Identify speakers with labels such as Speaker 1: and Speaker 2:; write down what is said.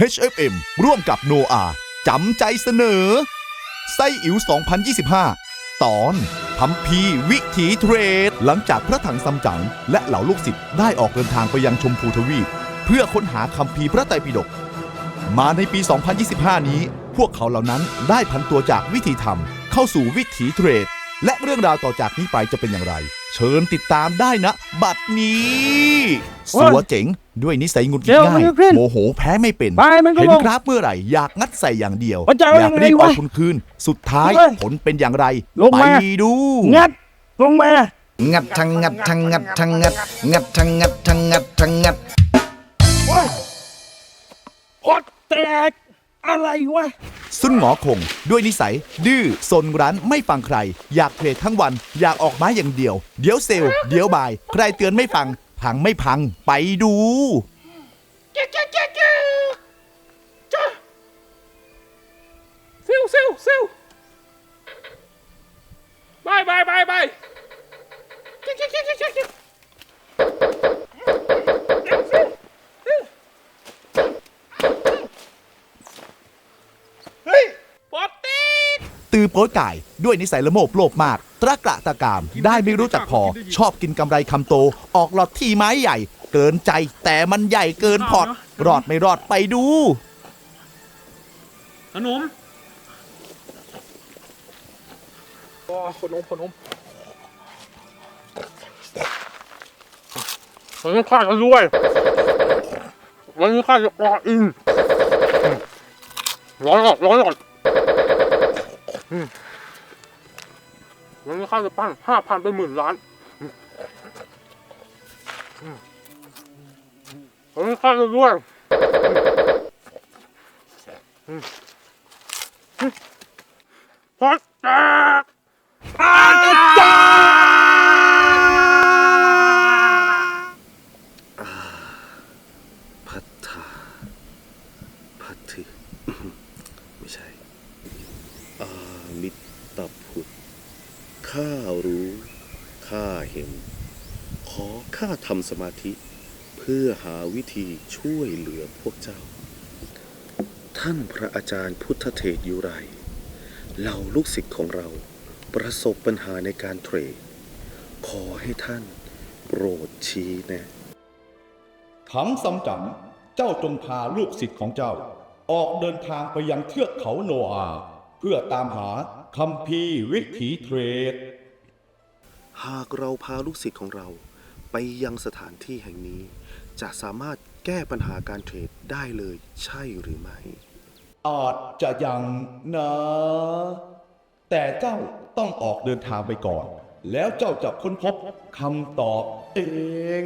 Speaker 1: HFM ร่วมกับโนอาจำใจเสนอ ไส้อิ๋ว 2025 ตอนพัมพีวิถีเทรด หลังจากพระถังซัมจั๋งและเหล่าลูกศิษย์ได้ออกเดินทางไปยังชมพูทวีป เพื่อค้นหาคัมภีพระไตรปิฎกมาในปี 2025 นี้ พวกเขาเหล่านั้นได้พันตัวจากวิถีธีทำเข้าสู่วิถีเทรด และเรื่องราวต่อจากนี้ไปจะเป็นอย่างไร เชิญติดตามได้นะ บัดนี้ สั
Speaker 2: ย
Speaker 1: วเจ๋ง ด้วยนิสัยหงุดหงิ
Speaker 2: เดี๋
Speaker 1: ด
Speaker 2: ยว
Speaker 1: ง่าย
Speaker 2: มันจะขึ้น
Speaker 1: โมโหแพ้ไม่เป็น
Speaker 2: ไปมันก็
Speaker 1: เห็น
Speaker 2: ลง
Speaker 1: ครับเมื่อไหร่ อยากงัดใส่อย่างเดียว
Speaker 2: มันจะเอา
Speaker 1: อยาก
Speaker 2: ยังไง
Speaker 1: รีบเอา
Speaker 2: วะ
Speaker 1: คุณคืน สุดท้าย
Speaker 2: เฮ้ย
Speaker 1: ผลเป็นอย่างไร
Speaker 2: ลง
Speaker 1: ไป
Speaker 2: มา
Speaker 1: ดู
Speaker 2: งัดลงมา
Speaker 3: งัดทั้งงัดทั้งงัดทั้งงัดงัดทั้งงัดทั้งงัดทั้งงัด
Speaker 2: อดแตก อะไรวะ
Speaker 1: ซุนหงอคง ด้วยนิสัย ดื้อซนรั้นไม่ฟังใคร อยากเทรดทั้งวัน อยากออกไม้อย่างเดียว เดี๋ยวเซลล์เดี๋ยวบาย ใครเตือนไม่ฟัง พังไม่พังไปดู
Speaker 4: ซิลซิลซิลบายบายบายบายเฮ้ยปอดตีด
Speaker 1: ตือโป๊ยไก่ด้วยนิสัยละโมบโลภมาก ตระกระตะกาม ได้ไม่รู้จักพอ ชอบกินกำไรคำโต ออกหลอดที่ไม้ใหญ่ เกินใจแต่มันใหญ่เกินพอร์ตรอดไม่รอดไปดู
Speaker 4: ขนมโอ้ขนมขนมวันนี้ข้าจะรวย วันนี้ข้าจะปลาอินร้อนหลอดร้อนหลอด มันค่าจะปั้นห้าพันเป็นหมื่นล้านมันค่าจะรวยพอดแตก
Speaker 5: พัฒธาพัทธิ ไม่ใช่ อามิตพุทธ ข้ารู้ ข้าเห็น ขอข้าทำสมาธิ เพื่อหาวิธีช่วยเหลือพวกเจ้า ท่านพระอาจารย์พุทธเทศยุไรเหล่าลูกศิษย์ของเราประสบปัญหาในการเทรด ขอให้ท่านโปรดชี้แนะ
Speaker 1: ถังซัมจั๋งเจ้าจงพาลูกศิษย์ของเจ้า ออกเดินทางไปยังเทือกเขาโนอา เพื่อตามหาคัมภีร์วิถีเทรด
Speaker 5: หากเราพาลูกศิษย์ของเราไปยังสถานที่แห่งนี้ จะสามารถแก้ปัญหาการเทรดได้เลยใช่หรือไม่
Speaker 1: อาจจะยังนะ แต่เจ้าต้องออกเดินทางไปก่อน แล้วเจ้าจะค้นพบคำตอบเอง